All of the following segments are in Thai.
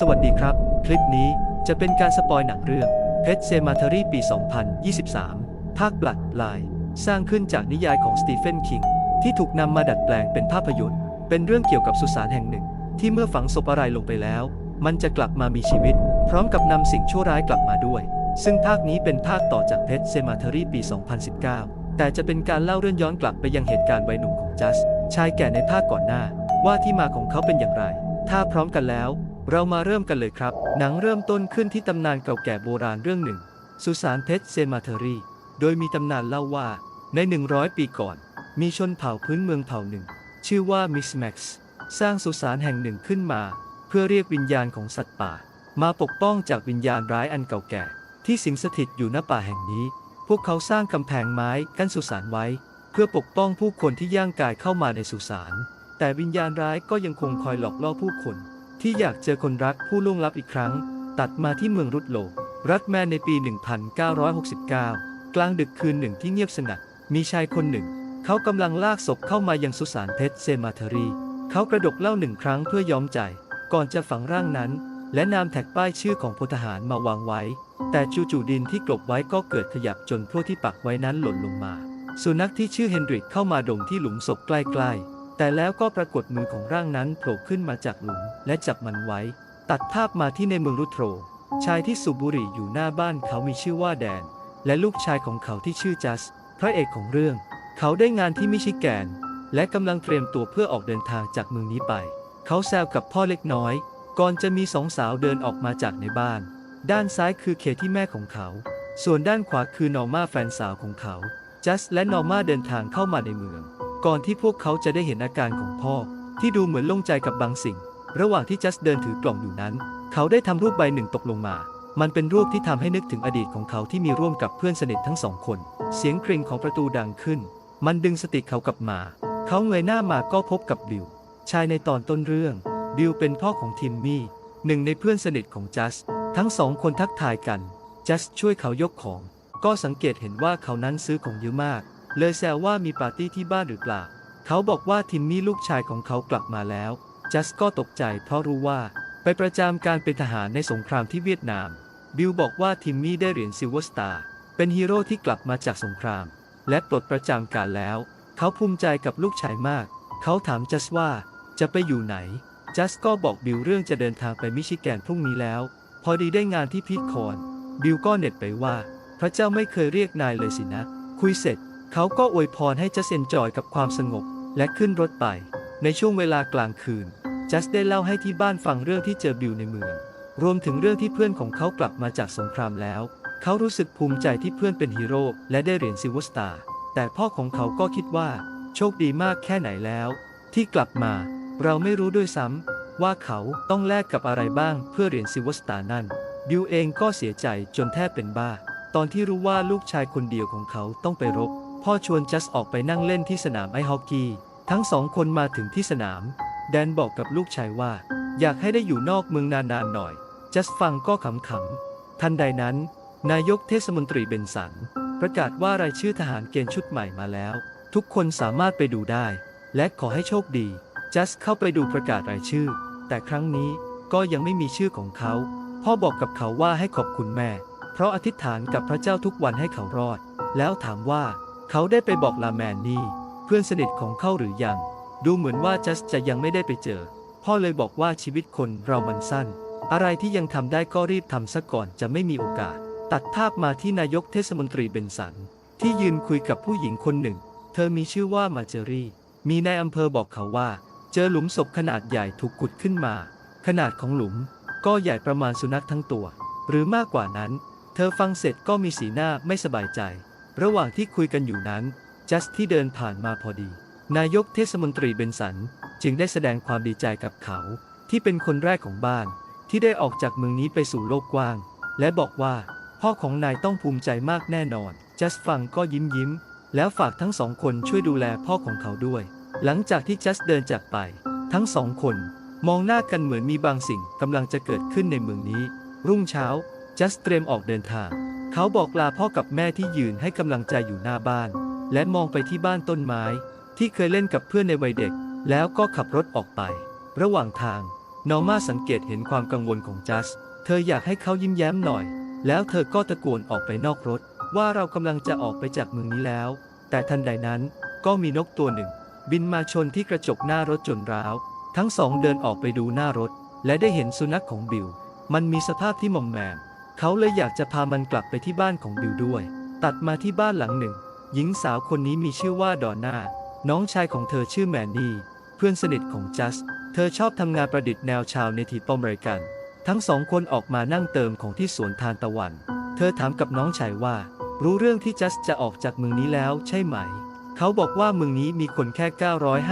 สวัสดีครับ คลิปนี้จะเป็นการสปอยหนังเรื่องเพชรเซมาเทอรี่ปี 2023 ภาคบลัดลาย สร้างขึ้นจากนิยายของสตีเฟนคิง ที่ถูกนำมาดัดแปลงเป็นภาพยนตร์ เป็นเรื่องเกี่ยวกับสุสานแห่งหนึ่ง ที่เมื่อฝังศพอะไรลงไปแล้ว มันจะกลับมามีชีวิต พร้อมกับนำสิ่งชั่วร้ายกลับมาด้วย ซึ่งภาคนี้เป็นภาคต่อจากเพชรเซมาเทอรี่ปี 2019 แต่จะเป็นการเล่าเรื่องย้อนกลับไปยังเหตุการณ์วัยหนุ่มของจัสชายแก่ในภาคก่อนหน้า ว่าที่มาของเขาเป็นอย่างไร ถ้าพร้อมกันแล้ว เรามาเริ่มกันเลยครับ หนังเริ่มต้นขึ้นที่ตำนานเก่าแก่โบราณเรื่องหนึ่ง สุสานเพชรเซมาเทอรี่ โดยมีตำนานเล่าว่า ใน 100 ปีก่อน มีชนเผ่าพื้นเมืองเผ่าหนึ่ง ชื่อว่ามิสแม็กซ์สร้างสุสานแห่งหนึ่งขึ้นมา เพื่อเรียกวิญญาณของสัตว์ป่า มาปกป้องจากวิญญาณร้ายอันเก่าแก่ ที่สิงสถิตอยู่ณป่าแห่งนี้ พวกเขาสร้างกำแพงไม้กั้นสุสานไว้ เพื่อปกป้องผู้คนที่ย่างกายเข้ามาในสุสานแต่วิญญาณร้ายก็ยังคงคอยหลอกล่อผู้คน ที่อยากเจอคนรักผู้ล่วงลับอีกครั้ง ตัดมาที่เมืองรุดโล รัฐแมนในปี 1969 กลางดึกคืนหนึ่งที่เงียบสงัด มีชายคนหนึ่ง เขากำลังลากศพเข้ามายังสุสานเพชรเซมาเทอรี เขากระดกเหล้าหนึ่งครั้งเพื่อยอมใจ ก่อนจะฝังร่างนั้น และนำแท็กป้ายชื่อของพลทหารมาวางไว้ แต่จู่ๆดินที่กลบไว้ก็เกิดขยับจนพวกที่ปักไว้นั้นหล่นลงมา สุนัขที่ชื่อเฮนริกเข้ามาดมที่หลุมศพใกล้ๆ แต่แล้วก็ปรากฏมือของร่างนั้นโผล่ขึ้นมาจากหลุมและจับมันไว้ ตัดภาพมาที่ในเมืองรุโทรชายที่สูบบุหรี่อยู่หน้าบ้านเขามีชื่อว่าแดน และลูกชายของเขาที่ชื่อจัส พระเอกของเรื่อง เขาได้งานที่มิชิแกน และกำลังเตรียมตัวเพื่อออกเดินทางจากเมืองนี้ไป เขาแซวกับพ่อเล็กน้อย ก่อนจะมีสองสาวเดินออกมาจากในบ้าน ด้านซ้ายคือเคที่แม่ของเขา ส่วนด้านขวาคือนอร์มาแฟนสาวของเขา จัสและนอร์มาเดินทางเข้ามาในเมือง ก่อนที่พวกเขาจะได้เห็นอาการของพ่อ ที่ดูเหมือนโล่งใจกับบางสิ่ง ระหว่างที่จัสเดินถือกล่องอยู่นั้น เขาได้ทำรูปใบหนึ่งตกลงมา มันเป็นรูปที่ทำให้นึกถึงอดีตของเขาที่มีร่วมกับเพื่อนสนิททั้งสองคน เสียงกริ่งของประตูดังขึ้น มันดึงสติเขากลับมา เขาเงยหน้ามาก็พบกับบิลชายในตอนต้นเรื่องบิลเป็นพ่อของทิมมี่หนึ่งในเพื่อนสนิทของจัส ทั้งสองคนทักทายกัน จัสช่วยเขายกของ ก็สังเกตเห็นว่าเขานั้นซื้อของเยอะมาก เลยแซวว่ามีปาร์ตี้ที่บ้านหรือเปล่า เขาบอกว่าทิมมี่ลูกชายของเขากลับมาแล้ว จัสก็ตกใจเพราะรู้ว่า ไปประจำการเป็นทหารในสงครามที่เวียดนาม บิลบอกว่าทิมมี่ได้เหรียญซิลเวอร์สตาร์ เป็นฮีโร่ที่กลับมาจากสงคราม และปลดประจำการแล้ว เขาภูมิใจกับลูกชายมาก เขาถามจัสว่าจะไปอยู่ไหน จัสก็บอกบิลเรื่องจะเดินทางไปมิชิแกนพรุ่งนี้แล้ว พอดีได้งานที่พีทคอน บิลก็เน็ตไปว่า พระเจ้าไม่เคยเรียกนายเลยสินะ คุยเสร็จ เขาก็อวยพรให้จัสเอนจอยกับความสงบ และขึ้นรถไป ในช่วงเวลากลางคืน จัสได้เล่าให้ที่บ้านฟังเรื่องที่เจอบิลในเมือง รวมถึงเรื่องที่เพื่อนของเขากลับมาจากสงครามแล้ว เขารู้สึกภูมิใจที่เพื่อนเป็นฮีโร่และได้เหรียญซิวอสตาร์แต่พ่อของเขาก็คิดว่า โชคดีมากแค่ไหนแล้ว ที่กลับมา เราไม่รู้ด้วยซ้ำว่าเขาต้องแลกกับอะไรบ้างเพื่อเหรียญซิวอสตาร์นั่นบิลเองก็เสียใจจนแทบเป็นบ้า ตอนที่รู้ว่าลูกชายคนเดียวของเขาต้องไปรบ พ่อชวนจัสออกไปนั่งเล่นที่สนามไอฮอกกี้ ทั้งสองคนมาถึงที่สนาม แดนบอกกับลูกชายว่า อยากให้ได้อยู่นอกเมืองนานๆหน่อย จัสฟังก็ขำๆ ทันใดนั้น นายกเทศมนตรีเบนสัน ประกาศว่ารายชื่อทหารเกณฑ์ชุดใหม่มาแล้ว ทุกคนสามารถไปดูได้ และขอให้โชคดี จัสเข้าไปดูประกาศรายชื่อ แต่ครั้งนี้ก็ยังไม่มีชื่อของเขา พ่อบอกกับเขาว่าให้ขอบคุณแม่ เพราะอธิษฐานกับพระเจ้าทุกวันให้เขารอด แล้วถามว่า เขาได้ไปบอกลาแมนนี่ เพื่อนสนิทของเขาหรือยัง ดูเหมือนว่าจัสจะยังไม่ได้ไปเจอ พ่อเลยบอกว่าชีวิตคนเรามันสั้น อะไรที่ยังทำได้ก็รีบทำซะก่อนจะไม่มีโอกาส ตัดภาพมาที่นายกเทศมนตรีเบนสัน ที่ยืนคุยกับผู้หญิงคนหนึ่ง เธอมีชื่อว่ามาเจอรี่ มีนายอำเภอบอกเขาว่า เจอหลุมศพขนาดใหญ่ถูกขุดขึ้นมา ขนาดของหลุม ก็ใหญ่ประมาณสุนัขทั้งตัว หรือมากกว่านั้น เธอฟังเสร็จก็มีสีหน้าไม่สบายใจ ระหว่างที่คุยกันอยู่นั้น จัสที่เดินผ่านมาพอดี นายกเทศมนตรีเบนสันจึงได้แสดงความดีใจกับเขา ที่เป็นคนแรกของบ้าน ที่ได้ออกจากเมืองนี้ไปสู่โลกกว้าง และบอกว่าพ่อของนายต้องภูมิใจมากแน่นอน จัสฟังก็ยิ้มยิ้ม แล้วฝากทั้งสองคนช่วยดูแลพ่อของเขาด้วย หลังจากที่จัสเดินจากไป ทั้งสองคน มองหน้ากันเหมือนมีบางสิ่งกำลังจะเกิดขึ้นในเมืองนี้ รุ่งเช้า จัสเตรียมออกเดินทาง เขาบอกลาพ่อกับแม่ที่ยืนให้กำลังใจอยู่หน้าบ้าน และมองไปที่บ้านต้นไม้ ที่เคยเล่นกับเพื่อนในวัยเด็ก แล้วก็ขับรถออกไป ระหว่างทางนอร์มาสังเกตเห็นความกังวลของจัส เธออยากให้เขายิ้มแย้มหน่อย แล้วเธอก็ตะโกนออกไปนอกรถ ว่าเรากำลังจะออกไปจากเมืองนี้แล้ว แต่ทันใดนั้นก็มีนกตัวหนึ่ง บินมาชนที่กระจกหน้ารถจนร้าว ทั้งสองเดินออกไปดูหน้ารถ และได้เห็นสุนัขของบิล มันมีสภาพที่หมอมแมม เขาเลยอยากจะพามันกลับไปที่บ้านของบิลด้วย ตัดมาที่บ้านหลังหนึ่ง หญิงสาวคนนี้มีชื่อว่าดอนน่าน้องชายของเธอชื่อแมนนี่ เพื่อนสนิทของจัส เธอชอบทำงานประดิษฐ์แนวชาวเนทีฟอเมริกัน ทั้งสองคนออกมานั่งเติมของที่สวนทานตะวัน เธอถามกับน้องชายว่า รู้เรื่องที่จัสจะออกจากเมืองนี้แล้วใช่ไหม เขาบอกว่าเมืองนี้มีคนแค่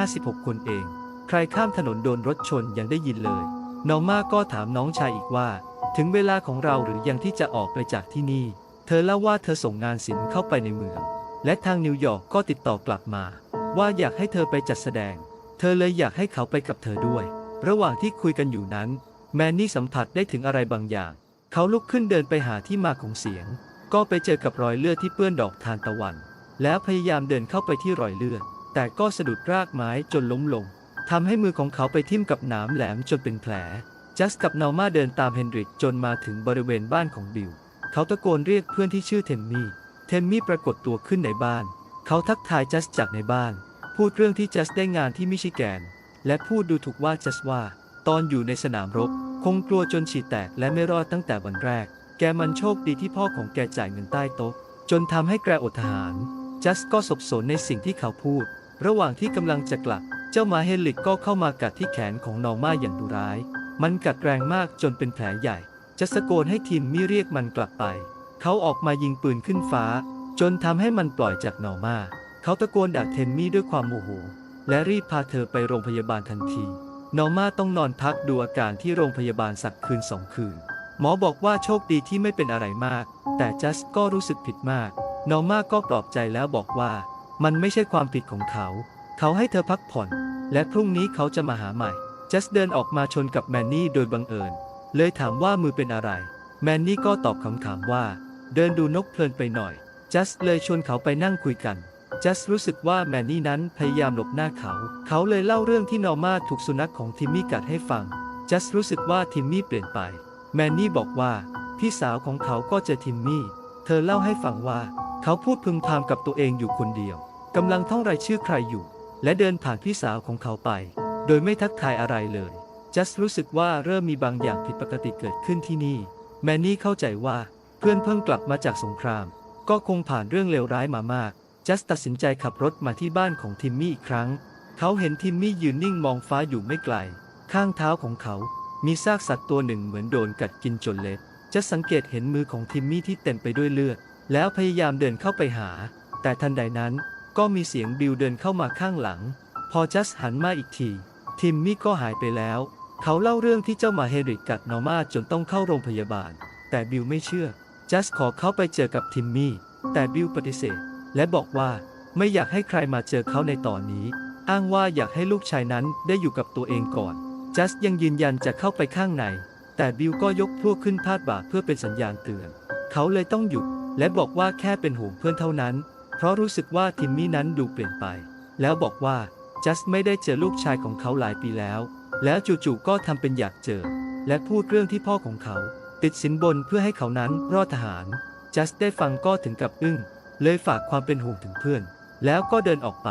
956 คนเอง ใครข้ามถนนโดนรถชนยังได้ยินเลยนอร์มาก็ถามน้องชายอีกว่า ถึงเวลาของเราหรือยังที่จะออกไปจากที่นี่ เธอเล่าว่าเธอส่งงานศิลป์เข้าไปในเมือง และทางนิวยอร์กก็ติดต่อกลับมา ว่าอยากให้เธอไปจัดแสดง เธอเลยอยากให้เขาไปกับเธอด้วย ระหว่างที่คุยกันอยู่นั้น แมนนี่สัมผัสได้ถึงอะไรบางอย่าง เขาลุกขึ้นเดินไปหาที่มาของเสียง ก็ไปเจอกับรอยเลือดที่เปื้อนดอกทานตะวัน แล้วพยายามเดินเข้าไปที่รอยเลือด แต่ก็สะดุดรากไม้จนล้มลงทำให้มือของเขาไปทิ่มกับหนามแหลมจนเป็นแผล จัสกับเนามาเดินตามเฮนริกจนมาถึงบริเวณบ้านของบิล เขาตะโกนเรียกเพื่อนที่ชื่อเทมมี่ เทมมี่ปรากฏตัวขึ้นในบ้าน เขาทักทายจัสจากในบ้าน พูดเรื่องที่จัสได้งานที่มิชิแกน และพูดดูถูกว่าจัสว่า ตอนอยู่ในสนามรบ คงกลัวจนฉี่แตกและไม่รอดตั้งแต่วันแรก แกมันโชคดีที่พ่อของแกจ่ายเงินใต้โต๊ะ จนทำให้แกอดทหาร จัสก็สบสนในสิ่งที่เขาพูด ระหว่างที่กำลังจะกลับ เจ้าหมาเฮลิกก็เข้ามากัดที่แขนของนอร์มาอย่างดุร้าย มันกัดแรงมากจนเป็นแผลใหญ่ จะตะโกนให้ทีมมี่เรียกมันกลับไป เขาออกมายิงปืนขึ้นฟ้า จนทำให้มันปล่อยจากนอมาเขาตะโกนด่าเทมมี่ด้วยความโมโห และรีบพาเธอไปโรงพยาบาลทันทีนอมาต้องนอนพักดูอาการที่โรงพยาบาลสักคืนสองคืน หมอบอกว่าโชคดีที่ไม่เป็นอะไรมาก แต่จัสก็รู้สึกผิดมากนอมาก็ปลอบใจแล้วบอกว่ามันไม่ใช่ความผิดของเขา เขาให้เธอพักผ่อน และพรุ่งนี้เขาจะมาหาใหม่ จสเดินออกมาชนกับแมนนี่โดยบังเอิญ เลยถามว่ามือเป็นอะไร แมนนี่ก็ตอบคำถามว่า เดินดูนกเพลินไปหน่อย จัสเลยชวนเขาไปนั่งคุยกัน จัสรู้สึกว่าแมนนี่นั้นพยายามหลบหน้าเขา เขาเลยเล่าเรื่องที่นอร์มาถูกสุนัขของทิมมี่กัดให้ฟัง จัสรู้สึกว่าทิมมี่เปลี่ยนไป แมนนี่บอกว่า พี่สาวของเขาก็จอทิมมี่ เธอเล่าให้ฟังว่า เขาพูดพึมพำกับตัวเองอยู่คนเดียวกำลังท่องรายชื่อใครอยู่ และเดินผ่านพี่สาวของเขาไป โดยไม่ทักทายอะไรเลย จัสรู้สึกว่าเริ่มมีบางอย่างผิดปกติเกิดขึ้นที่นี่ แมนนี่เข้าใจว่าเพื่อนเพิ่งกลับมาจากสงคราม ก็คงผ่านเรื่องเลวร้ายมามาก จัสตัดสินใจขับรถมาที่บ้านของทิมมี่อีกครั้ง เขาเห็นทิมมี่ยืนนิ่งมองฟ้าอยู่ไม่ไกล ข้างเท้าของเขา มีซากสัตว์ตัวหนึ่งเหมือนโดนกัดกินจนเละจัสสังเกตเห็นมือของทิมมี่ที่เต็มไปด้วยเลือด แล้วพยายามเดินเข้าไปหา แต่ทันใดนั้นก็มีเสียงบิลเดินเข้ามาข้างหลัง พอจัสหันมาอีกที ทิมมี่ก็หายไปแล้ว เขาเล่าเรื่องที่เจ้าหมาเฮริกกัดนอร์มาจนต้องเข้าโรงพยาบาล แต่บิลไม่เชื่อ จัสขอเข้าไปเจอกับทิมมี่ แต่บิลปฏิเสธ และบอกว่าไม่อยากให้ใครมาเจอเขาในตอนนี้ อ้างว่าอยากให้ลูกชายนั้นได้อยู่กับตัวเองก่อน จัสยังยืนยันจะเข้าไปข้างใน แต่บิลก็ยกพวกขึ้นพาดบ่าเพื่อเป็นสัญญาณเตือน เขาเลยต้องหยุด และบอกว่าแค่เป็นห่วงเพื่อนเท่านั้น เพราะรู้สึกว่าทิมมี่นั้นดูเปลี่ยนไป แล้วบอกว่า จัสไม่ได้เจอลูกชายของเขาหลายปีแล้ว แล้วจู่ๆก็ทำเป็นอยากเจอ และพูดเรื่องที่พ่อของเขา ติดสินบนเพื่อให้เขานั้นรอดทหาร จัสได้ฟังก็ถึงกับอึ้ง เลยฝากความเป็นห่วงถึงเพื่อน แล้วก็เดินออกไป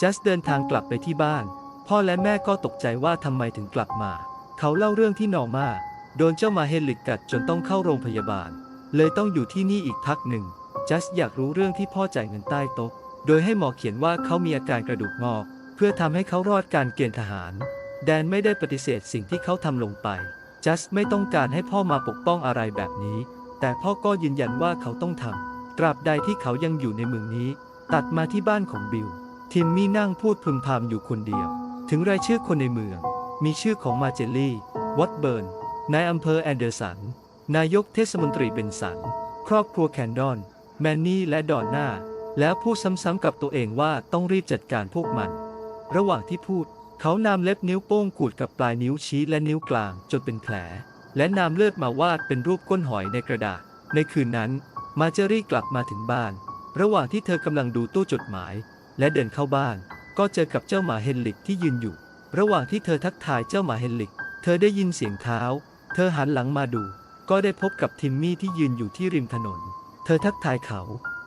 จัสเดินทางกลับไปที่บ้าน พ่อและแม่ก็ตกใจว่าทำไมถึงกลับมา เขาเล่าเรื่องที่นอร์มาโดนเจ้ามาเฮลิกกัดจนต้องเข้าโรงพยาบาล เลยต้องอยู่ที่นี่อีกพักหนึ่ง จัสอยากรู้เรื่องที่พ่อจ่ายเงินใต้โต๊ะ โดยให้หมอเขียนว่าเขามีอาการกระดูกงอก เพื่อทำให้เขารอดการเกณฑ์ทหาร แดนไม่ได้ปฏิเสธสิ่งที่เขาทำลงไป จัสไม่ต้องการให้พ่อมาปกป้องอะไรแบบนี้ แต่พ่อก็ยืนยันว่าเขาต้องทำ ตราบใดที่เขายังอยู่ในเมืองนี้ ตัดมาที่บ้านของบิล ทิมมี่นั่งพูดพึมพำอยู่คนเดียว ถึงรายชื่อคนในเมือง มีชื่อของมาเจลลี่ วัตเบิร์น นายอำเภอแอนเดอร์สัน นายกเทศมนตรีเบนสัน ครอบครัวแคนดอน แมนนี่และดอนน่า แล้วพูดซ้ำๆกับตัวเองว่าต้องรีบจัดการพวกมัน ระหว่างที่พูด เขานำเล็บนิ้วโป้งขูดกับปลายนิ้วชี้และนิ้วกลางจนเป็นแผล และนำเลือดมาวาดเป็นรูปก้นหอยในกระดาษ ในคืนนั้น มาเจอรี่กลับมาถึงบ้าน ระหว่างที่เธอกำลังดูตู้จดหมาย และเดินเข้าบ้าน ก็เจอกับเจ้าหมาเฮนลิกที่ยืนอยู่ ระหว่างที่เธอทักทายเจ้าหมาเฮนลิก เธอได้ยินเสียงเท้า เธอหันหลังมาดู ก็ได้พบกับทิมมี่ที่ยืนอยู่ที่ริมถนน เธอทักทายเขา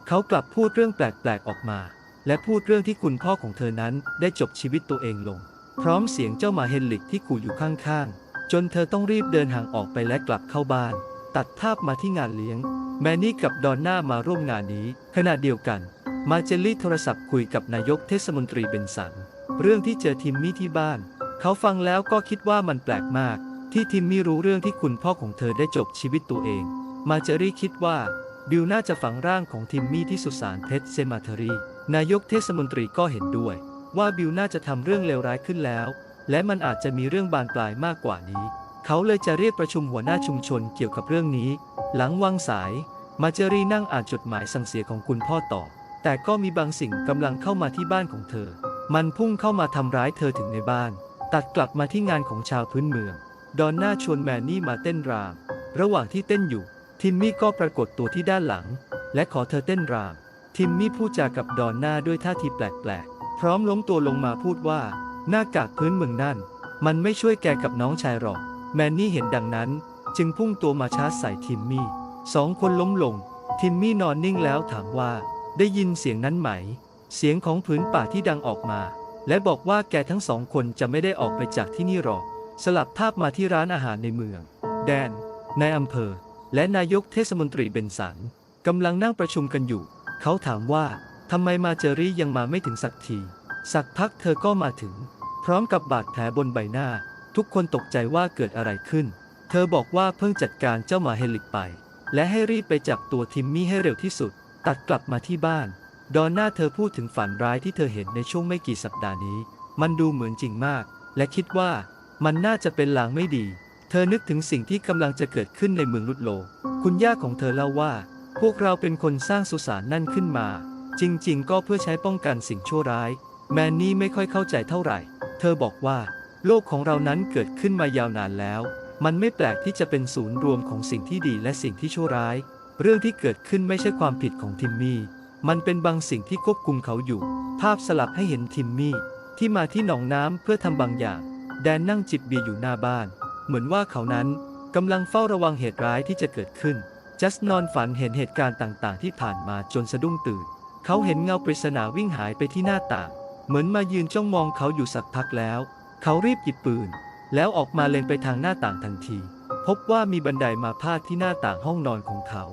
เขากลับพูดเรื่องแปลกๆออกมา และพูดเรื่องที่คุณพ่อของเธอนั้นได้จบชีวิตตัวเองลง พร้อมเสียงเจ้าหมาเฮนลิกที่ขู่อยู่ข้างๆ จนเธอต้องรีบเดินห่างออกไปและกลับเข้าบ้าน ตัดภาพมาที่งานเลี้ยง แมนนี่กับดอนน่ามาร่วมงานนี้ ขณะเดียวกัน มาเจลลี่โทรศัพท์คุยกับนายกเทศมนตรีเบนสันเรื่องที่เจอทิมมี่ที่บ้าน เขาฟังแล้วก็คิดว่ามันแปลกมาก ที่ทิมมี่รู้เรื่องที่คุณพ่อของเธอได้จบชีวิตตัวเอง มาเจอรี่คิดว่าบิลน่าจะฝังร่างของทิมมี่ที่สุสานเพชรเซมาเทอรี นายกเทศมนตรีก็เห็นด้วย ว่าบิลน่าจะทำเรื่องเลวร้ายขึ้นแล้ว และมันอาจจะมีเรื่องบานปลายมากกว่านี้ เขาเลยจะเรียกประชุมหัวหน้าชุมชนเกี่ยวกับเรื่องนี้ หลังวางสาย มาเจอรีนั่งอ่านจดหมายสั่งเสียของคุณพ่อต่อ แต่ก็มีบางสิ่งกำลังเข้ามาที่บ้านของเธอ มันพุ่งเข้ามาทำร้ายเธอถึงในบ้าน ตัดกลับมาที่งานของชาวพื้นเมือง ดอนน่าชวนแมนนี่มาเต้นราม ระหว่างที่เต้นอยู่ ทิมมี่ก็ปรากฏตัวที่ด้านหลัง และขอเธอเต้นราม ทิมมี่พูดจากับดอนน่าด้วยท่าทีแปลกๆ พร้อมล้มตัวลงมาพูดว่า หน้ากากพื้นเมืองนั่น มันไม่ช่วยแกกับน้องชายหรอก แมนนี่เห็นดังนั้น จึงพุ่งตัวมาชาร์จใส่ทิมมี่สองคนล้มลง ทิมมี่นอนนิ่งแล้วถามว่า ได้ยินเสียงนั้นไหม เสียงของผืนป่าที่ดังออกมา และบอกว่าแกทั้งสองคนจะไม่ได้ออกไปจากที่นี่หรอก สลับภาพมาที่ร้านอาหารในเมือง แดนในอำเภอ และนายกเทศมนตรีเบนสันกำลังนั่งประชุมกันอยู่ เขาถามว่าทำไมมาเจอรี่ยังมาไม่ถึงสักที สักพักเธอก็มาถึง พร้อมกับบาดแผลบนใบหน้า ทุกคนตกใจว่าเกิดอะไรขึ้น เธอบอกว่าเพิ่งจัดการเจ้าหมาเฮลิกไป และให้รีบไปจับตัวทิมมี่ให้เร็วที่สุด ตัดกลับมาที่บ้าน ดอนน่าเธอพูดถึงฝันร้ายที่เธอเห็นในช่วงไม่กี่สัปดาห์นี้ มันดูเหมือนจริงมาก และคิดว่ามันน่าจะเป็นลางไม่ดี เธอนึกถึงสิ่งที่กำลังจะเกิดขึ้นในเมืองลุดโล คุณย่าของเธอเล่าว่า พวกเราเป็นคนสร้างสุสานนั่นขึ้นมา จริงๆ ก็เพื่อใช้ป้องกันสิ่งชั่วร้าย แมนนี่ไม่ค่อยเข้าใจเท่าไหร่ เธอบอกว่า โลกของเรานั้นเกิดขึ้นมายาวนานแล้ว มันไม่แปลกที่จะเป็นศูนย์รวมของสิ่งที่ดีและสิ่งที่ชั่วร้าย เรื่องที่เกิดขึ้นไม่ใช่ความผิดของทิมมี่ มันเป็นบางสิ่งที่ควบคุมเขาอยู่ ภาพสลับให้เห็นทิมมี่ ที่มาที่หนองน้ำเพื่อทำบางอย่าง แดนนั่งจิบเบียร์อยู่หน้าบ้าน เหมือนว่าเขานั้นกำลังเฝ้าระวังเหตุร้ายที่จะเกิดขึ้น จัสนอนฝันเห็นเหตุการณ์ต่างๆ ที่ผ่านมาจนสะดุ้งตื่น เขาเห็นเงาปริศนาวิ่งหายไปที่หน้าต่าง เหมือนมายืนจ้องมองเขาอยู่สักพักแล้ว เขารีบหยิบปืน แล้วออกมาเล็งไปทางหน้าต่างทันที พบว่ามีบันไดมาพาดที่หน้าต่างห้องนอนของเขา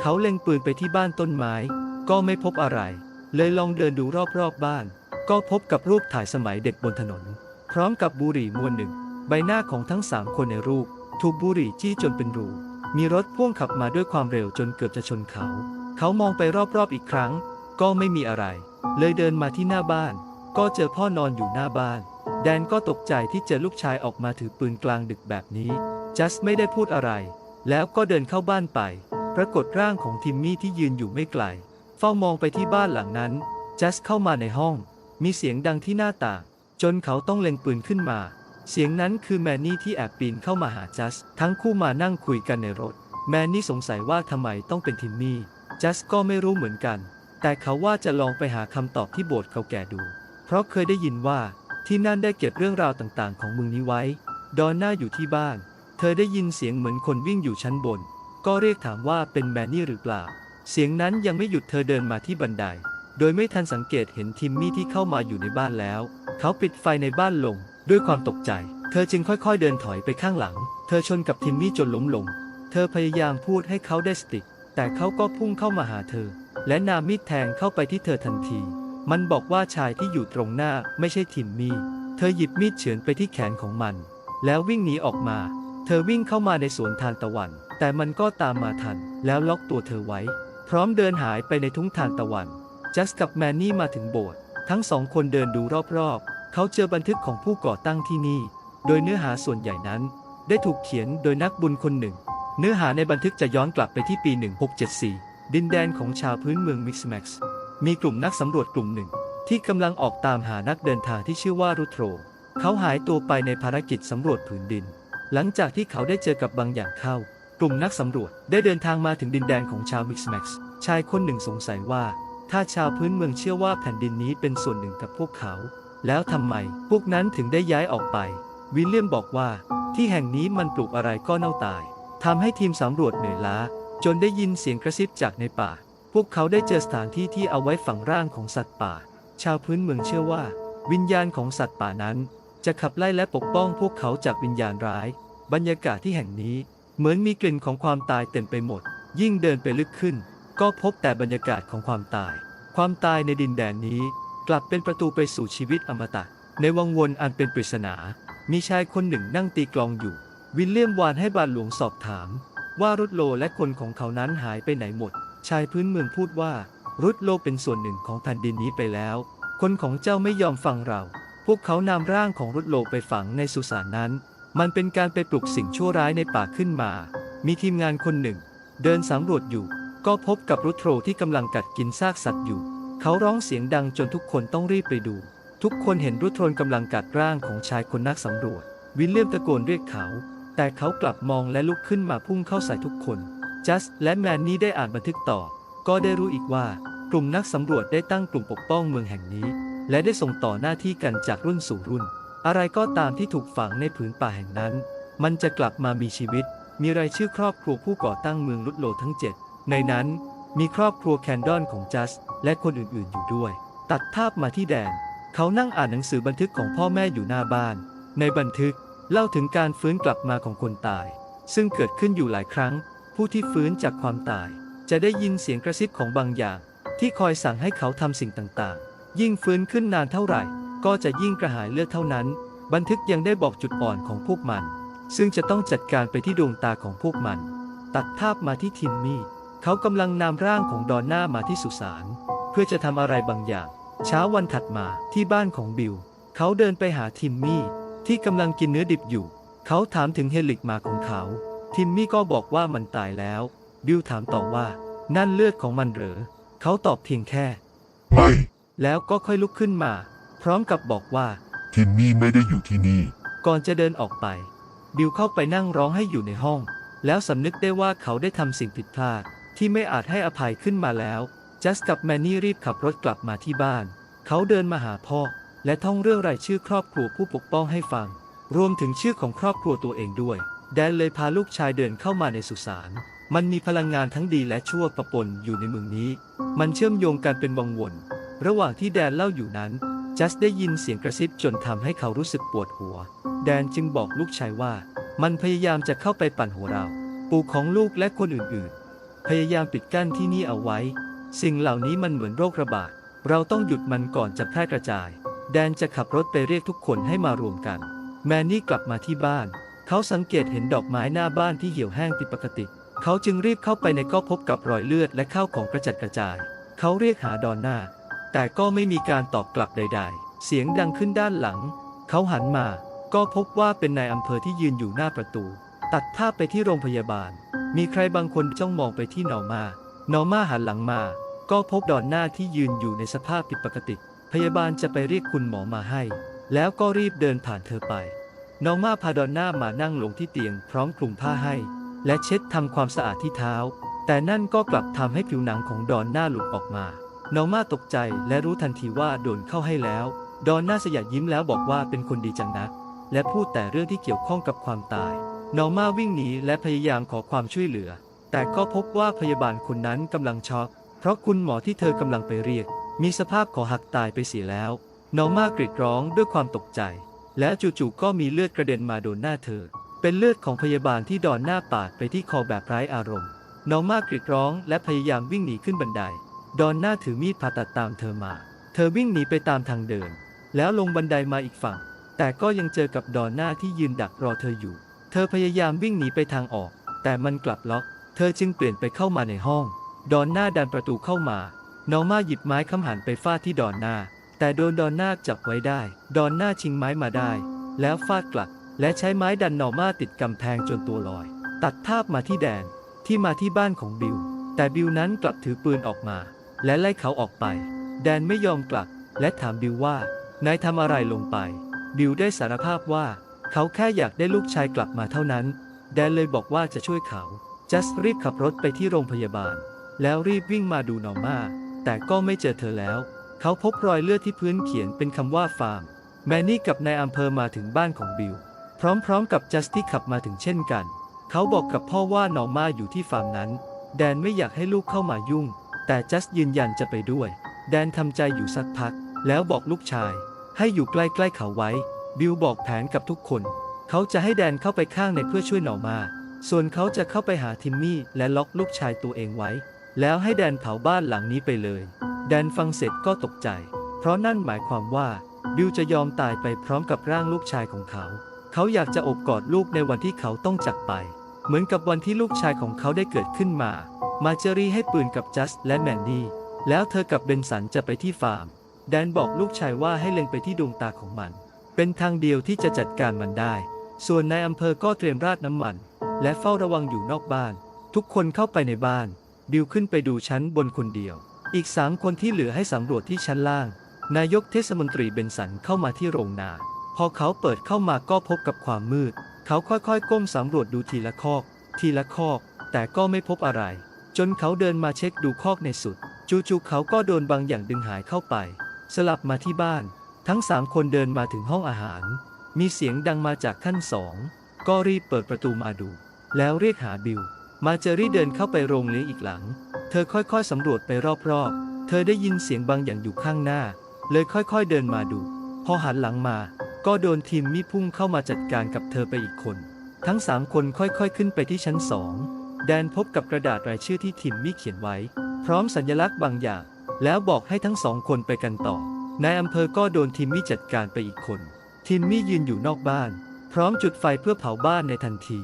เขาเล็งปืนไปที่บ้านต้นไม้ ก็ไม่พบอะไร เลยลองเดินดูรอบๆบบ้าน ก็พบกับรูปถ่ายสมัยเด็กบนถนน พร้อมกับบุหรี่มวนหนึ่ง ใบหน้าของทั้งสามคนในรูป ถูกบุหรี่จี้จนเป็นรู มีรถพ่วงขับมาด้วยความเร็วจนเกือบจะชนเขา เขามองไปรอบๆอีกครั้ง ก็ไม่มีอะไร เลยเดินมาที่หน้าบ้าน ก็เจอพ่อนอนอยู่หน้าบ้าน แดนก็ตกใจที่เจอลูกชายออกมาถือปืนกลางดึกแบบนี้ จัสไม่ได้พูดอะไร แล้วก็เดินเข้าบ้านไป ปรากฏร่างของทิมมี่ที่ยืนอยู่ไม่ไกล เฝ้ามองไปที่บ้านหลังนั้น จัสเข้ามาในห้อง มีเสียงดังที่หน้าต่าง จนเขาต้องเล็งปืนขึ้นมา เสียงนั้นคือแมนนี่ที่แอบปีนเข้ามาหาจัส ทั้งคู่มานั่งคุยกันในรถ แมนนี่สงสัยว่าทำไมต้องเป็นทิมมี่ จัสก็ไม่รู้เหมือนกัน แต่เขาว่าจะลองไปหาคำตอบที่โบสถ์เขาแก่ดู เพราะเคยได้ยินว่าที่นั่นได้เก็บเรื่องราวต่างๆ ของเมืองนี้ไว้ ดอนน่าอยู่ที่บ้าน เธอได้ยินเสียงเหมือนคนวิ่งอยู่ชั้นบน ก็เรียกถามว่าเป็นแมนนี่หรือเปล่า เสียงนั้นยังไม่หยุดเธอเดินมาที่บันได โดยไม่ทันสังเกตเห็นทิมมี่ที่เข้ามาอยู่ในบ้านแล้ว เขาปิดไฟในบ้านลง ด้วยความตกใจ เธอจึงค่อยๆเดินถอยไปข้างหลัง เธอชนกับทิมมี่จนล้มลง เธอพยายามพูดให้เขาได้สติ แต่เขาก็พุ่งเข้ามาหาเธอ และนำมีดแทงเข้าไปที่เธอทันที มันบอกว่าชายที่อยู่ตรงหน้าไม่ใช่ทิมมี่ เธอหยิบมีดเฉือนไปที่แขนของมัน แล้ววิ่งหนีออกมา เธอวิ่งเข้ามาในสวนทานตะวัน แต่มันก็ตามมาทัน แล้วล็อกตัวเธอไว้ พร้อมเดินหายไปในทุ่งทานตะวัน จัสกับแมนนี่มาถึงโบสถ์ทั้งสองคนเดินดูรอบๆ เขาเจอบันทึกของผู้ก่อตั้งที่นี่ โดยเนื้อหาส่วนใหญ่นั้น ได้ถูกเขียนโดยนักบุญคนหนึ่ง เนื้อหาในบันทึกจะย้อนกลับไปที่ปี 1674 ดินแดนของชาวพื้นเมืองมิกซ์แม็กซ์มีกลุ่มนักสำรวจกลุ่มหนึ่ง ที่กำลังออกตามหานักเดินทางที่ชื่อว่ารุโทรเขาหายตัวไปในภารกิจสำรวจผืนดิน หลังจากที่เขาได้เจอกับบางอย่างเข้า กลุ่มนักสำรวจได้เดินทางมาถึงดินแดนของชาวมิกซ์แม็กซ์ชายคนหนึ่งสงสัยว่า ถ้าชาวพื้นเมืองเชื่อว่าแผ่นดินนี้เป็นส่วนหนึ่งกับพวกเขา แล้วทำไม พวกนั้นถึงได้ย้ายออกไป วิลเลียมบอกว่า ที่แห่งนี้มันปลูกอะไรก็เน่าตายทำให้ทีมสำรวจเหนื่อยล้า จนได้ยินเสียงกระซิบจากในป่า พวกเขาได้เจอสถานที่ที่เอาไว้ฝังร่างของสัตว์ป่า ชาวพื้นเมืองเชื่อว่า วิญญาณของสัตว์ป่านั้น จะขับไล่และปกป้องพวกเขาจากวิญญาณร้าย บรรยากาศที่แห่งนี้ เหมือนมีกลิ่นของความตายเต็มไปหมด ยิ่งเดินไปลึกขึ้น ก็พบแต่บรรยากาศของความตาย ความตายในดินแดนนี้ กลับเป็นประตูไปสู่ชีวิตอมตะ ในวังวนอันเป็นปริศนา มีชายคนหนึ่งนั่งตีกลองอยู่ วิลเลียมวานให้บาทหลวงสอบถาม ว่ารุดโลและคนของเขานั้นหายไปไหนหมด ชายพื้นเมืองพูดว่า รุดโลเป็นส่วนหนึ่งของแผ่นดินนี้ไปแล้ว คนของเจ้าไม่ยอมฟังเรา พวกเขานำร่างของรุดโลไปฝังในสุสานนั้น มันเป็นการไปปลุกสิ่งชั่วร้ายในป่าขึ้นมา มีทีมงานคนหนึ่ง เดินสำรวจอยู่ ก็พบกับรุดโทรที่กำลังกัดกินซากสัตว์อยู่ เขาร้องเสียงดังจนทุกคนต้องรีบไปดู ทุกคนเห็นรุดโทรนกำลังกัดร่างของชายคนนักสำรวจ วิลเลียมตะโกนเรียกเขา แต่เขากลับมองและลุกขึ้นมาพุ่งเข้าใส่ทุกคน จัสและแมนนี่ได้อ่านบันทึกต่อ ก็ได้รู้อีกว่า กลุ่มนักสำรวจได้ตั้งกลุ่มปกป้องเมืองแห่งนี้ และได้ส่งต่อหน้าที่กันจากรุ่นสู่รุ่น อะไรก็ตามที่ถูกฝังในผืนป่าแห่งนั้น มันจะกลับมามีชีวิต มีรายชื่อครอบครัวผู้ก่อตั้งเมืองลุดโลทั้ง 7 ในนั้นมีครอบครัวแคนดอนของจัส และคนอื่นๆอยู่ด้วย ตัดภาพมาที่แดน เขานั่งอ่านหนังสือบันทึกของพ่อแม่อยู่หน้าบ้าน ในบันทึกเล่าถึงการฟื้นกลับมาของคนตาย ซึ่งเกิดขึ้นอยู่หลายครั้ง ผู้ที่ฟื้นจากความตาย จะได้ยินเสียงกระซิบของบางอย่าง ที่คอยสั่งให้เขาทำสิ่งต่างๆ ยิ่งฟื้นขึ้นนานเท่าไหร่ ก็จะยิ่งกระหายเลือดเท่านั้น บันทึกยังได้บอกจุดอ่อนของพวกมัน ซึ่งจะต้องจัดการไปที่ดวงตาของพวกมัน ตัดภาพมาที่ทิมมี่เขากำลังนำร่างของดอนน่ามาที่สุสาน พื่อจะทำอะไรบางอย่าง เช้าวันถัดมาที่บ้านของบิล เขาเดินไปหาทิมมี่ ที่กำลังกินเนื้อดิบอยู่ เขาถามถึงเฮลิกมาของเขา ทิมมี่ก็บอกว่ามันตายแล้ว บิลถามต่อว่านั่นเลือดของมันเหรอ เขาตอบเพียงแค่ ไม่ แล้วก็ค่อยลุกขึ้นมา พร้อมกับบอกว่า ทิมมี่ไม่ได้อยู่ที่นี่ ก่อนจะเดินออกไป บิลเข้าไปนั่งร้องให้อยู่ในห้อง แล้วสำนึกได้ว่าเขาได้ทำสิ่งผิดพลาดที่ไม่อาจให้อภัยขึ้นมาแล้ว จัสกับแมนนี่รีบขับรถกลับมาที่บ้าน เขาเดินมาหาพ่อ และท่องเรื่องรายชื่อครอบครัวผู้ปกป้องให้ฟัง รวมถึงชื่อของครอบครัวตัวเองด้วย แดนเลยพาลูกชายเดินเข้ามาในสุสาน มันมีพลังงานทั้งดีและชั่วปะปนอยู่ในเมืองนี้ มันเชื่อมโยงกันเป็นวังวน ระหว่างที่แดนเล่าอยู่นั้น จัสได้ยินเสียงกระซิบจนทำให้เขารู้สึกปวดหัว แดนจึงบอกลูกชายว่า มันพยายามจะเข้าไปปั่นหัวเรา ปู่ของลูกและคนอื่นๆ พยายามปิดกั้นที่นี่เอาไว้ สิ่งเหล่านี้มันเหมือนโรคระบาด เราต้องหยุดมันก่อนจะแพร่กระจาย แดนจะขับรถไปเรียกทุกคนให้มารวมกัน แมนนี่กลับมาที่บ้าน เขาสังเกตเห็นดอกไม้หน้าบ้านที่เหี่ยวแห้งผิดปกติ เขาจึงรีบเข้าไปในก็พบกับรอยเลือดและข้าวของกระจัดกระจาย เขาเรียกหาดอนน่า แต่ก็ไม่มีการตอบกลับใด ๆ เสียงดังขึ้นด้านหลัง เขาหันมา ก็พบว่าเป็นนายอำเภอที่ยืนอยู่หน้าประตู ตัดภาพไปที่โรงพยาบาล มีใครบางคนจ้องมองไปที่นอร์มา นอร์มาหันหลังมา ก็พบดอนหน้าที่ยืนอยู่ในสภาพผิดปกติ พยาบาลจะไปเรียกคุณหมอมาให้ แล้วก็รีบเดินผ่านเธอไป น้อร์มาพาดอนหน่ามานั่งลงที่เตียงพร้อมคลุมผ้าให้ และเช็ดทำความสะอาดที่เท้า แต่นั่นก็กลับทำให้ผิวหนังของดอนหน่าหลุดออกมา น้อร์มาตกใจและรู้ทันทีว่าโดนเข้าให้แล้ว ดอนหน่าสยะยิ้มแล้วบอกว่าเป็นคนดีจังนะและพูดแต่เรื่องที่เกี่ยวข้องกับความตาย น้อร์มาวิ่งหนีและพยายามขอความช่วยเหลือ แต่ก็พบว่าพยาบาลคนนั้นกำลังช็อก เพราะคุณหมอที่เธอกำลังไปเรียก มีสภาพขอหักตายไปเสียแล้วนอร์มากรีดร้องด้วยความตกใจ และจู่ๆก็มีเลือดกระเด็นมาโดนหน้าเธอ เป็นเลือดของพยาบาลที่ดอนหน้าปาดไปที่คอแบบไร้อารมณ์นอร์มากรีดร้องและพยายามวิ่งหนีขึ้นบันได ดอนหน้าถือมีดผ่าตัดตามเธอมา เธอวิ่งหนีไปตามทางเดิน แล้วลงบันไดมาอีกฝั่ง แต่ก็ยังเจอกับดอนหน้าที่ยืนดักรอเธออยู่ เธอพยายามวิ่งหนีไปทางออก แต่มันกลับล็อก เธอจึงเปลี่ยนไปเข้ามาในห้อง ดอนหน้าดันประตูเข้ามานอร์มาหยิบไม้คำหันไปฟาดที่ดอนหน้า แต่โดนดอนหน้าจับไว้ได้ ดอนหน้าชิงไม้มาได้ แล้วฟาดกลับ และใช้ไม้ดันนอมาติดกำแพงจนตัวลอย ตัดภาพมาที่แดน ที่มาที่บ้านของบิล แต่บิลนั้นกลับถือปืนออกมา และไล่เขาออกไป แดนไม่ยอมกลับ และถามบิลว่านายทำอะไรลงไป บิลได้สารภาพว่า เขาแค่อยากได้ลูกชายกลับมาเท่านั้น แดนเลยบอกว่าจะช่วยเขา จัสรีบขับรถไปที่โรงพยาบาล แล้วรีบวิ่งมาดูนอร์มาแต่ก็ไม่เจอเธอแล้ว เขาพบรอยเลือดที่พื้นเขียนเป็นคำว่าฟาร์ม แมนนี่กับนายอำเภอมาถึงบ้านของบิล พร้อมๆกับจัสที่ขับมาถึงเช่นกัน เขาบอกกับพ่อว่านอร์มาอยู่ที่ฟาร์มนั้น แดนไม่อยากให้ลูกเข้ามายุ่ง แต่จัสยืนยันจะไปด้วย แดนทำใจอยู่สักพัก แล้วบอกลูกชาย ให้อยู่ใกล้ๆเขาไว้ บิลบอกแผนกับทุกคน เขาจะให้แดนเข้าไปข้างในเพื่อช่วยหนอร์มา ส่วนเขาจะเข้าไปหาทิมมี่และล็อกลูกชายตัวเองไว้ แล้วให้แดนเผาบ้านหลังนี้ไปเลย แดนฟังเสร็จก็ตกใจ เพราะนั่นหมายความว่าบิลจะยอมตายไปพร้อมกับร่างลูกชายของเขา เขาอยากจะอบกอดลูกในวันที่เขาต้องจากไป เหมือนกับวันที่ลูกชายของเขาได้เกิดขึ้นมา มาเจอรี่ให้ปืนกับจัสและแมนนี่แล้วเธอกับเบนสันจะไปที่ฟาร์ม แดนบอกลูกชายว่าให้เล็งไปที่ดวงตาของมัน เป็นทางเดียวที่จะจัดการมันได้ ส่วนนายอำเภอก็เตรียมราดน้ำมัน และเฝ้าระวังอยู่นอกบ้าน ทุกคนเข้าไปในบ้าน บิลขึ้นไปดูชั้นบนคนเดียว อีกสามคนที่เหลือให้สำรวจที่ชั้นล่าง นายกเทศมนตรีเบนสันเข้ามาที่โรงนา พอเขาเปิดเข้ามาก็พบกับความมืด เขาค่อยๆ ก้มสำรวจดูทีละคอก ทีละคอก แต่ก็ไม่พบอะไร จนเขาเดินมาเช็คดูคอกในสุด จู่ๆเขาก็โดนบางอย่างดึงหายเข้าไป สลับมาที่บ้าน ทั้งสามคนเดินมาถึงห้องอาหาร มีเสียงดังมาจากขั้นสองก็รีบเปิดประตูมาดู แล้วเรียกหาบิล มาเจอรี่เดินเข้าไปโรงเลี้ยงอีกหลัง เธอค่อยๆสำรวจไปรอบๆ เธอได้ยินเสียงบางอย่างอยู่ข้างหน้า เลยค่อยๆเดินมาดู พอหันหลังมา ก็โดนทีมมี่พุ่งเข้ามาจัดการกับเธอไปอีกคน ทั้งสามคนค่อยๆขึ้นไปที่ชั้นสองแดนพบกับกระดาษรายชื่อที่ทีมมี่เขียนไว้ พร้อมสัญลักษณ์บางอย่าง แล้วบอกให้ทั้งสองคนไปกันต่อนายอำเภอก็โดนทีมมี่จัดการไปอีกคนทีมมี่ยืนอยู่นอกบ้าน พร้อมจุดไฟเพื่อเผาบ้านในทันที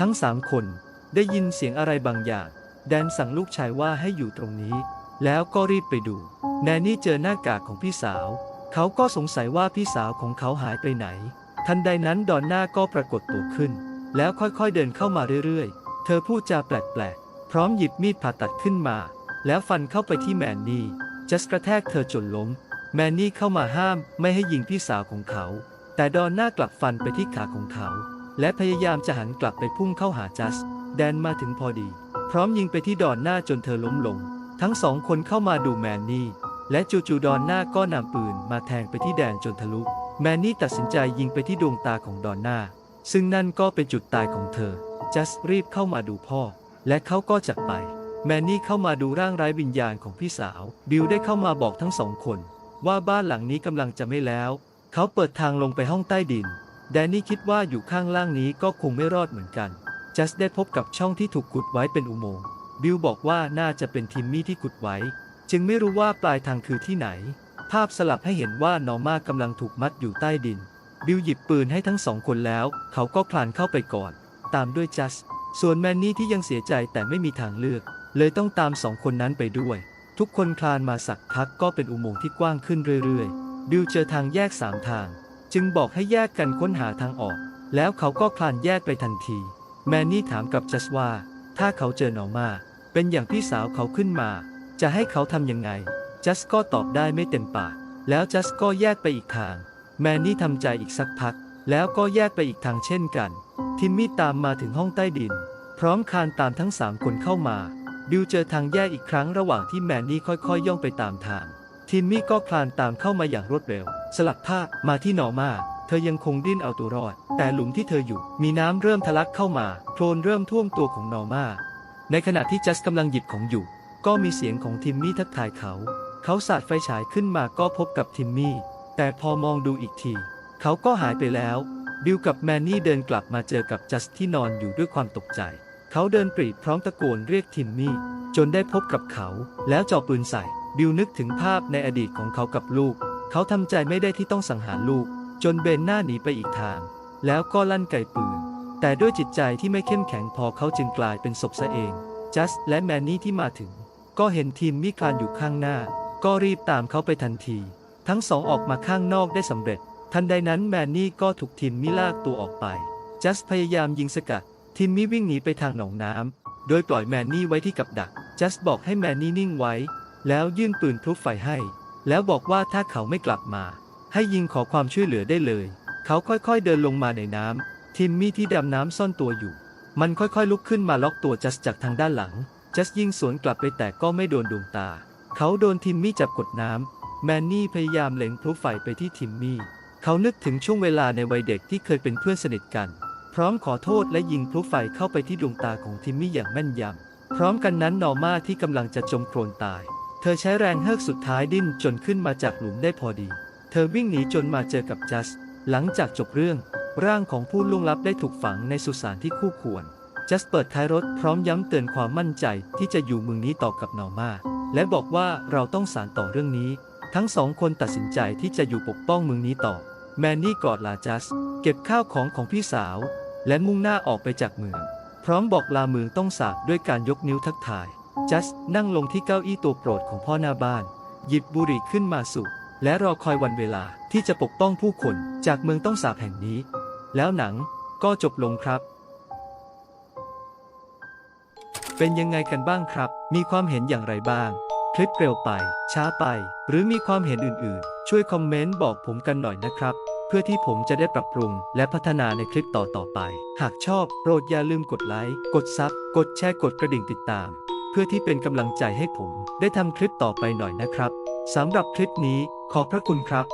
ทั้งสามคน ได้ยินเสียงอะไรบางอย่าง แดนสั่งลูกชายว่าให้อยู่ตรงนี้ แล้วก็รีบไปดู แนนนี่เจอหน้ากากของพี่สาว เขาก็สงสัยว่าพี่สาวของเขาหายไปไหน ทันใดนั้นดอนน่าก็ปรากฏตัวขึ้น แล้วค่อยๆเดินเข้ามาเรื่อยๆ เธอพูดจาแปลกๆ พร้อมหยิบมีดผ่าตัดขึ้นมา แล้วฟันเข้าไปที่แมนนี่ จัสกระแทกเธอจนล้ม แมนนี่เข้ามาห้ามไม่ให้ยิงพี่สาวของเขา แต่ดอนน่ากลับฟันไปที่ขาของเขา และพยายามจะหันกลับไปพุ่งเข้าหาจัส แดนมาถึงพอดี พร้อมยิงไปที่ดอนหน้าจนเธอล้มลง ทั้งสองคนเข้ามาดูแมนนี่ และจู่ๆดอนหน้าก็นำปืนมาแทงไปที่แดนจนทะลุ แมนนี่ตัดสินใจยิงไปที่ดวงตาของดอนหน้า ซึ่งนั่นก็เป็นจุดตายของเธอ จัสรีบเข้ามาดูพ่อ และเขาก็จากไป แมนนี่เข้ามาดูร่างไร้วิญญาณของพี่สาว บิลได้เข้ามาบอกทั้งสองคน ว่าบ้านหลังนี้กำลังจะไม่แล้ว เขาเปิดทางลงไปห้องใต้ดิน แดนนี่คิดว่าอยู่ข้างล่างนี้ก็คงไม่รอดเหมือนกัน จัสได้พบกับช่องที่ถูกขุดไว้เป็นอุโมงค์ บิลบอกว่าน่าจะเป็นทิมมี่ที่ขุดไว้ จึงไม่รู้ว่าปลายทางคือที่ไหน ภาพสลับให้เห็นว่านอร์มากำลังถูกมัดอยู่ใต้ดิน บิลหยิบปืนให้ทั้งสองคนแล้ว เขาก็คลานเข้าไปก่อน ตามด้วยจัส ส่วนแมนนี่ที่ยังเสียใจแต่ไม่มีทางเลือก เลยต้องตามสองคนนั้นไปด้วย ทุกคนคลานมาสักพักก็เป็นอุโมงค์ที่กว้างขึ้นเรื่อยๆ บิลเจอทางแยกสามทาง จึงบอกให้แยกกันค้นหาทางออก แล้วเขาก็คลานแยกไปทันที แมนนี่ถามกับจัสว่า ถ้าเขาเจอหนอมา เป็นอย่างพี่สาวเขาขึ้นมา จะให้เขาทำยังไง จัสก็ตอบได้ไม่เต็มปาก แล้วจัสก็แยกไปอีกทาง แมนนี่ทำใจอีกสักพัก แล้วก็แยกไปอีกทางเช่นกัน ทิมมี่ตามมาถึงห้องใต้ดิน พร้อมคานตามทั้งสามคนเข้ามา บิลเจอทางแยกอีกครั้งระหว่างที่แมนนี่ค่อยๆ ย่องไปตามทาง ทิมมี่ก็คลานตามเข้ามาอย่างรวดเร็ว สลับภามาที่หนอมา เธอยังคงดิ้นเอาตัวรอด แต่หลุมที่เธออยู่ มีน้ำเริ่มทะลักเข้ามา โคลนเริ่มท่วมตัวของนอร์มา ในขณะที่จัสกำลังหยิบของอยู่ ก็มีเสียงของทิมมี่ทักทายเขา เขาสาดไฟฉายขึ้นมาก็พบกับทิมมี่ แต่พอมองดูอีกที เขาก็หายไปแล้ว บิลกับแมนนี่เดินกลับมาเจอกับจัสที่นอนอยู่ด้วยความตกใจ เขาเดินปรีดพร้อมตะโกนเรียกทิมมี่ จนได้พบกับเขา แล้วจ่อปืนใส่ บิลนึกถึงภาพในอดีตของเขากับลูก เขาทำใจไม่ได้ที่ต้องสังหารลูก จนเบนหน้าหนีไปอีกทาง แล้วก็ลั่นไกปืน แต่ด้วยจิตใจที่ไม่เข้มแข็งพอเขาจึงกลายเป็นศพซะเอง จัสและแมนนี่ที่มาถึง ก็เห็นทีมมี่คลานอยู่ข้างหน้า ก็รีบตามเขาไปทันที ทั้งสองออกมาข้างนอกได้สำเร็จ ทันใดนั้นแมนนี่ก็ถูกทีมมี่ลากตัวออกไป จัสพยายามยิงสกัดทีมมี่วิ่งหนีไปทางหนองน้ำโดยปล่อยแมนนี่ไว้ที่กับดัก จัสบอกให้แมนนี่นิ่งไว้ แล้วยื่นปืนพลุไฟให้ แล้วบอกว่าถ้าเขาไม่กลับมา ให้ยิงขอความช่วยเหลือได้เลย เขาค่อยๆเดินลงมาในน้ำทีมมี่ที่ดำน้ำซ่อนตัวอยู่ มันค่อยๆลุกขึ้นมาล็อกตัวจัสจากทางด้านหลัง จัสยิงสวนกลับไปแต่ก็ไม่โดนดวงตา เขาโดนทิมมี่จับกดน้ำแมนนี่พยายามเล็งพลุไฟไปที่ทิมมี่เขานึกถึงช่วงเวลาในวัยเด็กที่เคยเป็นเพื่อนสนิทกัน พร้อมขอโทษและยิงพลุไฟเข้าไปที่ดวงตาของทิมมี่อย่างแม่นยำพร้อมกันนั้นนอร์มาที่กำลังจะจมโคลนตาย เธอใช้แรงเฮือกสุดท้ายดิ้นจนขึ้นมาจากหลุมได้พอดี ธอวิ่งหนีจนมาเจอกับจัส หลังจากจบเรื่อง ร่างของผู้ล่วงลับได้ถูกฝังในสุสานที่คู่ควร จัสเปิดท้ายรถพร้อมย้ำเตือนความมั่นใจที่จะอยู่เมืองนี้ต่อกับนอร์มา และบอกว่าเราต้องสารต่อเรื่องนี้ ทั้งสองคนตัดสินใจที่จะอยู่ปกป้องเมืองนี้ต่อ แมนนี่กอดลาจัส เก็บข้าวของของพี่สาว และมุ่งหน้าออกไปจากเมือง พร้อมบอกลาเมืองต้องสาบด้วยการยกนิ้วทักทาย จัสนั่งลงที่เก้าอี้ตัวโปรดของพ่อหน้าบ้าน หยิบบุหรี่ขึ้นมาสูบ และรอคอยวันเวลาที่จะปกป้องผู้คนจากเมืองต้องสาบแห่งนี้ แล้วหนังก็จบลงครับ เป็นยังไงกันบ้างครับ มีความเห็นอย่างไรบ้าง คลิปเร็วไป ช้าไป หรือมีความเห็นอื่นๆ ช่วยคอมเมนต์บอกผมกันหน่อยนะครับ เพื่อที่ผมจะได้ปรับปรุง และพัฒนาในคลิปต่อๆไป หากชอบโปรดอย่าลืมกดไลค์ กดซับ กดแชร์ กดกระดิ่งติดตาม เพื่อที่เป็นกำลังใจให้ผม ได้ทำคลิปต่อไปหน่อยนะครับ สำหรับคลิปนี้ขอบพระคุณครับ